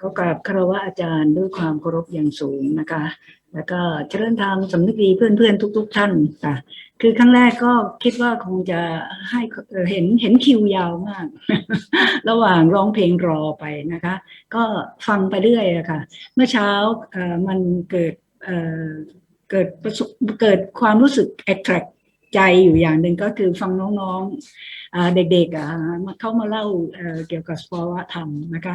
ขากราบคารวะอาจารย์ด้วยความเคารพอย่างสูงนะคะ แล้วก็เจริญธรรมสำนึกดีเพื่อนๆทุก ๆ ท่านค่ะ คือครั้งแรกก็คิดว่าคงจะให้เห็นเห็นคิวยาวมาก ระหว่างร้องเพลงรอไปนะคะ ก็ฟังไปเรื่อยอะค่ะ เมื่อเช้ามันเกิดเกิดประสบเกิดความรู้สึก attract ใจอยู่อย่างหนึ่งก็คือฟังน้องๆเด็กๆเขามาเล่าเกี่ยวกับสภาวะธรรมนะคะ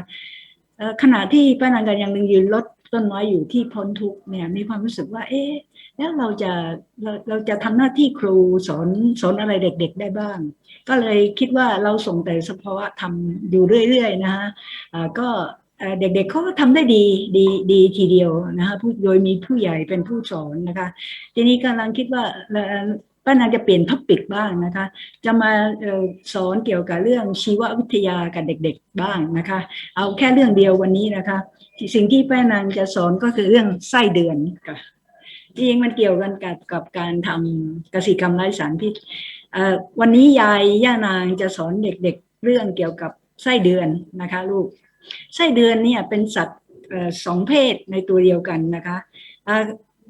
ขณะที่ป้านันกันยังหนึ่งยืนรถต้นไม้อยอยู่ที่พ้นทุกเนี่ยมีความรู้สึกว่า เอ๊ะแล้วเราจะเราเราจะทำหน้าที่ครูสอนสอนอะไรเด็ก ๆ ได้บ้าง ก็เลยคิดว่าเราส่งแต่สภาวะธรรมอยู่เรื่อยๆนะคะก็เด็กๆเขาก็ทำได้ดีดีดีทีเดียวนะคะผู้โดยมีผู้ใหญ่เป็นผู้สอนนะคะ ทีนี้กำลังคิดว่า ป้านาจะเปลี่ยนท็อปิกบ้างนะคะ จะมาเอ่อสอนเกี่ยวกับเรื่องชีววิทยากับเด็ก ๆบ้างนะคะ เอาแค่เรื่องเดียววันนี้นะคะที่สิ่งที่ป้านางจะสอนก็คือเรื่องไส้เดือนค่ะจริงๆมันเกี่ยวกันกับกับการทำกสิกรรมไร้สารพิษเอ่อวันนี้ยายย่านางจะสอนเด็กๆ เรื่องเกี่ยวกับไส้เดือนนะคะลูกไส้เดือนเนี่ยเป็นสัตว์เอ่อสองเพศในตัวเดียวกันนะคะเอ่อ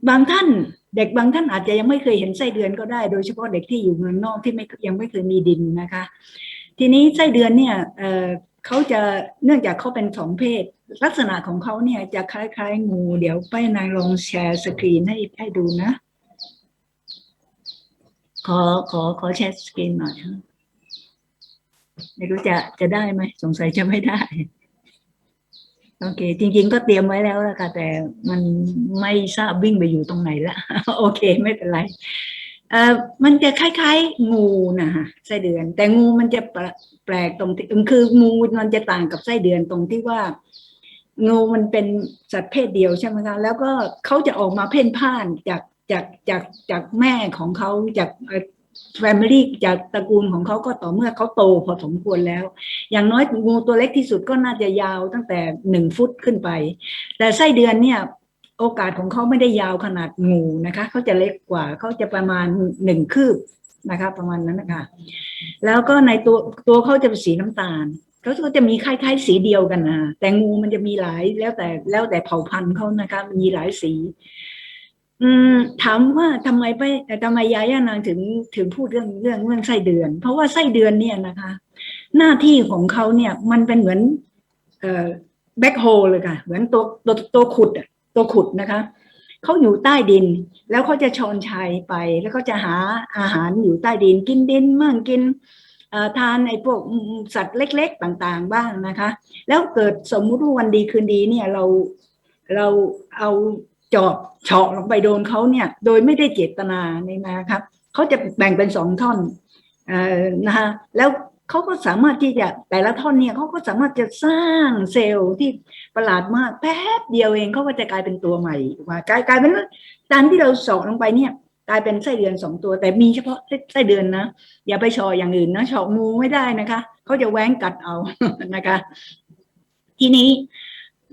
บางท่านเด็กบางท่านอาจจะยังไม่เคยเห็นไส้เดือนก็ได้ โดยเฉพาะเด็กที่อยู่เมืองนอกที่ไม่ยังไม่เคยมีดินนะคะ ทีนี้ไส้เดือนเนี่ยเเขาจะเนื่องจากเขาเป็นสองเพศ ลักษณะของเขาเนี่ยจะคล้ายๆ งู เดี๋ยวป้านางลองแชร์สกรีนให้ให้ดูนะ ขอขอขอแชร์สกรีนหน่อยนะไม่รู้จะจะได้ไหมสงสัยจะไม่ได้ โอเค จริง ๆ ก็เตรียมไว้แล้วละค่ะ แต่มันไม่ทราบวิ่งไปอยู่ตรงไหนละโอเค ไม่เป็นไรเอ่อมันจะคล้ายๆ งูนะฮะไส้เดือน แต่งูมันจะแปลแปลกตรงที่คืองูมันจะต่างกับไส้เดือนตรงที่ว่า งูมันเป็นสัตว์เพศเดียวใช่ไหมคะแล้วก็เขาจะออกมาเพ่นพ่านจากจากจากจากแม่ของเขาจาก แฟมิลี่จากตระกูลของเขาก็ต่อเมื่อเขาโตพอสมควรแล้ว อย่างน้อยงูตัวเล็กที่สุดก็น่าจะยาวตั้งแต่หนึ่งฟุตขึ้นไป แต่ไส้เดือนเนี่ยโอกาสของเขาไม่ได้ยาวขนาดงูนะคะเขาจะเล็กกว่าเขาจะประมาณหนึ่งคืบนะคะ ประมาณนั้นนะคะแล้วก็ในตัวตัวเขาจะเป็นสีน้ำตาลเขาก็จะมีคล้ายๆสีเดียวกันนะแต่งูมันจะมีหลายแล้วแต่แล้วแต่เผ่าพันธุ์เขานะคะมีหลายสี อืมถามว่าทำไมไปทำไมยายานางถึงถึงพูดเรื่องเรื่องเรื่องไส้เดือน เพราะว่าไส้เดือนเนี่ยนะคะ หน้าที่ของเขาเนี่ยมันเป็นเหมือนเอ่อแบ็คโฮเลยค่ะ เหมือนตัวตัวตัวขุดอะตัวขุดนะคะเขาอยู่ใต้ดิน แล้วเขาจะชอนชัยไป แล้วก็จะหาอาหารอยู่ใต้ดินกินดินมั่งกินทานไอ้พวกสัตว์เล็ก ๆ ต่างๆ บ้างนะคะ แล้วเกิดสมมุติว่าวันดีคืนดีเนี่ยเราเราเอา จอบเฉาะลงไปโดนเขาเนี่ย โดยไม่ได้เจตนาเนี่ยนะครับเขาจะแบ่งเป็นสองท่อนอนะคะแล้วเขาก็สามารถที่จะแต่ละท่อนเนี่ยเขาก็สามารถจะสร้างเซลล์ที่ประหลาดมากแป๊บเดียวเองเขาก็จะกลายเป็นตัวใหม่มากลายกลายเป็นว่าตามที่เราเฉาะลงไปเนี่ยกลายเป็นไส้เดือนสองตัว แต่มีเฉพาะไส้เดือนนะ อย่าไปเฉาะอย่างอื่นนะเฉาะงูไม่ได้นะคะเขาจะแหว้งกัดเอานะคะ ทีนี้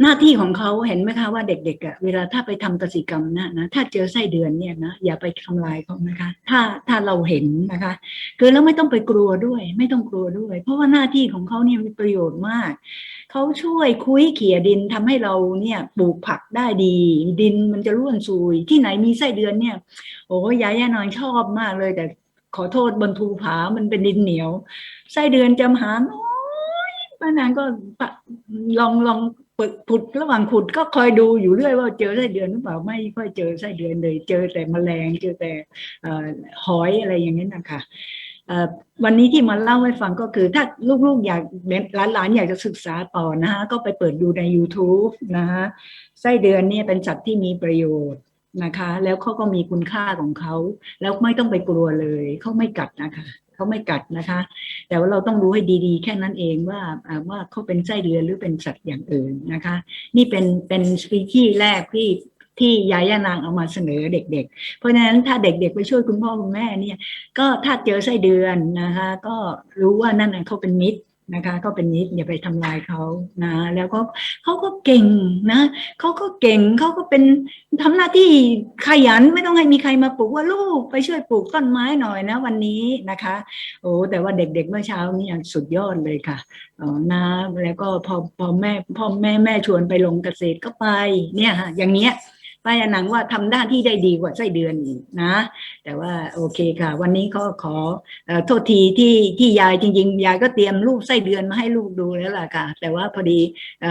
หน้าที่ของเขาเห็นไหมคะว่าเด็กๆอะเวลาถ้าไปทำกสิกรรมนะนะถ้าเจอไส้เดือนเนี่ยนะอย่าไปทำลายเขานะคะ ถ้าถ้าเราเห็นนะคะ คือแล้วไม่ต้องไปกลัวด้วย ไม่ต้องกลัวด้วย เพราะว่าหน้าที่ของเขาเนี่ยมีประโยชน์มากเขาช่วยคุ้ยเขี่ยดินทำให้เราเนี่ยปลูกผักได้ดี ดินมันจะร่วนซุยที่ไหนมีไส้เดือนเนี่ยโอ้ยายแย่นางชอบมากเลย แต่ขอโทษบนภูผามันเป็นดินเหนียวไส้เดือนจำหาน้อยป้านางก็ลองลอง ปิดขุดระหว่างขุดก็คอยดูอยู่เรื่อยว่าเจอไส้เดือนหรือเปล่าไม่ค่อยเจอไส้เดือนเลย เจอแต่แมลงเจอแต่หอยอะไรอย่างนี้นะคะวันนี้ที่มาเล่าให้ฟังก็คือถ้าลูกๆอยากหลานๆอยากจะศึกษาต่อนะคะก็ไปเปิดดูใน YouTube นะคะไส้เดือนเนี่ยเป็นสัตว์ที่มีประโยชน์นะคะ แล้วเขาก็มีคุณค่าของเขา แล้วไม่ต้องไปกลัวเลยเขาไม่กัดนะคะ เขาไม่กัดนะคะ แต่ว่าเราต้องรู้ให้ดีๆ แค่นั้นเองว่าว่าเขาเป็นไส้เดือนหรือเป็นสัตว์อย่างอื่นนะคะ นี่เป็นเป็นสปีชีส์แรกที่ที่ยายานางเอามาเสนอเด็ก ๆ เพราะฉะนั้นถ้าเด็กๆไปช่วยคุณพ่อคุณแม่เนี่ย ก็ถ้าเจอไส้เดือนนะคะ ก็รู้ว่านั่นเขาเป็นมิตร นะคะก็เป็นนิดอย่าไปทำลายเขานะแล้วก็เขาก็เก่งนะเขาก็เก่งเขาก็เป็นทำหน้าที่ขยันไม่ต้องให้มีใครมาปลูกว่าลูกไปช่วยปลูกต้นไม้หน่อยนะ วันนี้นะคะโอ้แต่ว่าเด็กๆเมื่อเช้านี่ยังสุดยอดเลยค่ะออนะแล้วก็พอพอแม่พ่อแม่แม่ชวนไปลงเกษตรก็ไปเนี่ยฮะอย่างเนี้ย ป้ายหนังว่าทำหน้าที่ได้ดีกว่าไส้เดือนอีกนะ แต่ว่าโอเคค่ะ วันนี้ก็ขอเอ่อโทษทีที่ที่ยายจริง ๆ ยายก็เตรียมรูปไส้เดือนมาให้ลูกดูแล้วล่ะค่ะ แต่ว่าพอดี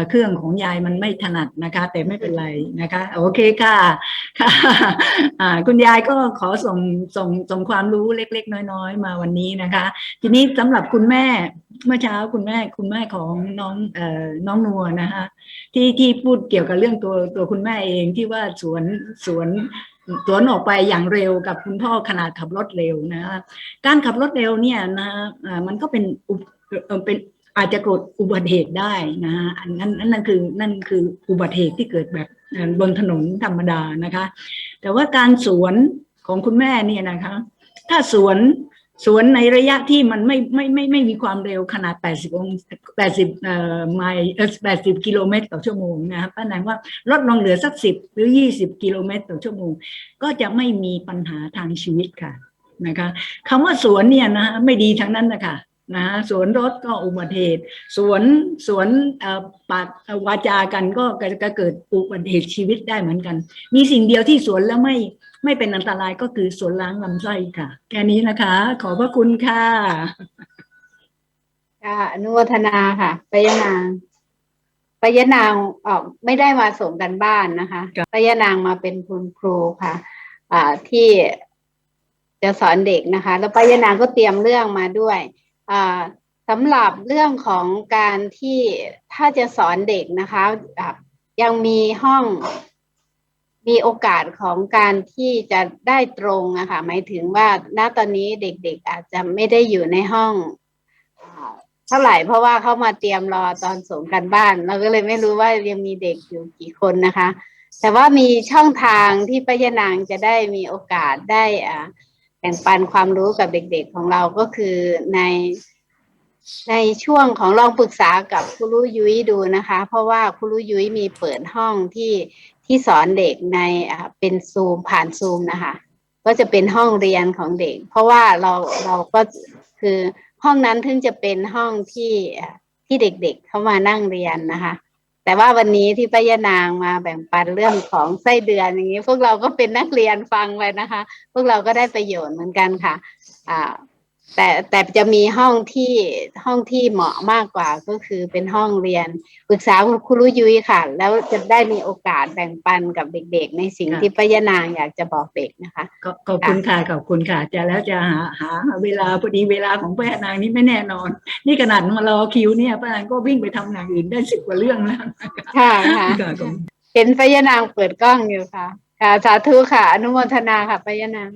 เครื่องของยายมันไม่ถนัดนะคะ แต่ไม่เป็นไรนะคะ โอเคค่ะค่ะคุณยายก็ขอส่งส่งส่งความรู้เล็ก ๆ น้อย ๆ มาวันนี้นะคะ ทีนี้สำหรับคุณแม่ เมื่อเช้าคุณแม่คุณแม่ของน้องเอ่อน้องนัวนะคะที่ที่พูดเกี่ยวกับเรื่องตัวตัวคุณแม่เองที่ว่าสวนสวนสวนออกไปอย่างเร็วกับคุณพ่อขนาดขับรถเร็วนะคะการขับรถเร็วเนี่ยนะอ่ามันก็เป็นอุเป็นอาจจะเกิดอุบัติเหตุได้นะฮะอันนั้นนั่นนั่นคือนั่นคืออุบัติเหตุที่เกิดแบบบนถนนธรรมดานะคะ แต่ว่าการสวนของคุณแม่เนี่ยนะคะ ถ้าสวน สวนในระยะที่มันไม่ไม่ไม่ไม่มีความเร็วขนาด 80อง80เอ่อไมล์เอ่อ80 กิโลเมตรต่อชั่วโมงนะครับป้าแนนว่าลดลงเหลือสัก 10 หรือ 20 กิโลเมตรต่อชั่วโมง ก็จะไม่มีปัญหาทางชีวิตค่ะนะคะคำว่าสวนเนี่ยนะไม่ดีทั้งนั้นนะคะ นะสวนรถก็อุบัติเหตุสวนสวนเอ่อปากเอ่อวาจากันก็ก็ก็เกิดอุบัติเหตุชีวิตได้เหมือนกัน มีสิ่งเดียวที่สวนแล้วไม่ไม่เป็นอันตรายก็คือสวนล้างลำไส้ค่ะ แค่นี้นะคะ ขอบพระคุณค่ะค่ะอนุโมทนาค่ะปยนางปยนางเออไม่ได้มาส่งกันบ้านนะคะปยนางมาเป็นคุณครูค่ะ อ่าที่จะสอนเด็กนะคะ แล้วปยนางก็เตรียมเรื่องมาด้วยอ่า สำหรับเรื่องของการที่ถ้าจะสอนเด็กนะคะยังมีห้องมีโอกาสของการที่จะได้ตรงอะค่ะหมายถึงว่าณตอนนี้เด็กๆอาจจะไม่ได้อยู่ในห้องเท่าไหร่เพราะว่าเขามาเตรียมรอตอนส่งกันบ้าน เราก็เลยไม่รู้ว่ายังมีเด็กอยู่กี่คนนะคะ แต่ว่ามีช่องทางที่ป้ายนางจะได้มีโอกาสได้อ่า แบ่งปันความรู้กับเด็กๆของเราก็คือในในช่วงของลองปรึกษากับครูรู้ยุ้ยดูนะคะ เพราะว่าครูรู้ยุ้ยมีเปิดห้องที่ที่สอนเด็กในอ่าเป็นซูมผ่านซูมนะคะ ก็จะเป็นห้องเรียนของเด็ก เพราะว่าเราเราก็คือห้องนั้นถึงจะเป็นห้องที่ที่เด็กๆเข้ามานั่งเรียนนะคะ แต่ว่าวันนี้ที่ป้ายนางมาแบ่งปันเรื่องของไส้เดือนอย่างนี้ พวกเราก็เป็นนักเรียนฟังไปนะคะ พวกเราก็ได้ประโยชน์เหมือนกันค่ะ อ่า แต่แต่จะมีห้องที่ห้องที่เหมาะมากกว่าก็คือเป็นห้องเรียนปรึกษาคุณครูรู้ยุ้ยค่ะ แล้วจะได้มีโอกาสแบ่งปันกับเด็ก ๆ ในสิ่งค่ะที่ป้ายนางอยากจะบอกเด็กนะคะก็ขอบคุณค่ะขอบคุณค่ะจะแล้วจะหาหาเวลาพอดีเวลาของป้านางนี่ไม่แน่นอน นี่ขนาดมารอคิวเนี่ยป้านางก็วิ่งไปทำอย่างอื่นได้สิบกว่าเรื่องแล้วนะคะค่ะค่ะค่ะขอบคุณเห็นป้ายนางเปิดกล้องอยู่ค่ะค่ะสาธุค่ะอนุโมทนาค่ะป้ายนาง